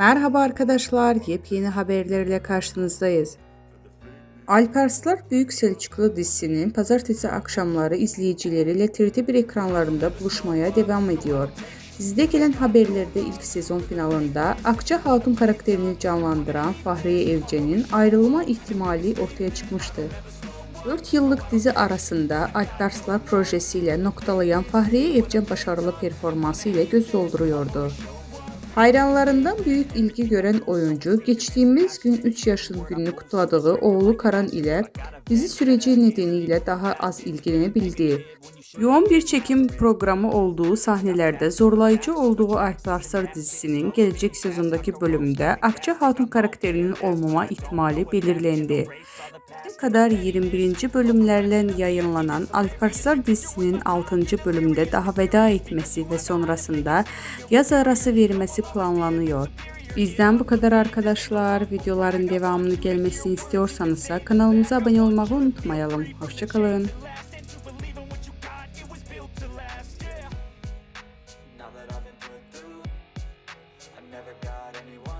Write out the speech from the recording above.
Merhaba arkadaşlar, yepyeni haberlerle karşınızdayız. Alparslar Büyük Selçuklu dizisinin pazartesi akşamları izleyicileriyle TRT1 ekranlarında buluşmaya devam ediyor. Dizide gelen haberlerde ilk sezon finalında Akça Hatun karakterini canlandıran Fahriye Evcen'in ayrılma ihtimali ortaya çıkmıştı. 4 yıllık dizi arasında Alparslar projesiyle noktalayan Fahriye Evcen başarılı performansı ile göz dolduruyordu. Hayranlarından büyük ilgi gören oyuncu geçtiğimiz gün 3 yaşın gününü kutladığı oğlu Karan ile dizi süreci nedeniyle daha az ilgilenebildi. Yoğun bir çekim programı olduğu sahnelerde zorlayıcı olduğu Alparslar dizisinin gelecek sezondaki bölümde Akça Hatun karakterinin olmama ihtimali belirlendi kadar 21. bölümlerle yayınlanan Alparslar dizisinin 6. bölümde daha veda etmesi ve sonrasında yaz arası vermesi planlanıyor. Bizden bu kadar arkadaşlar. Videoların devamını gelmesini istiyorsanız kanalımıza abone olmayı unutmayalım. Hoşçakalın. never got anyone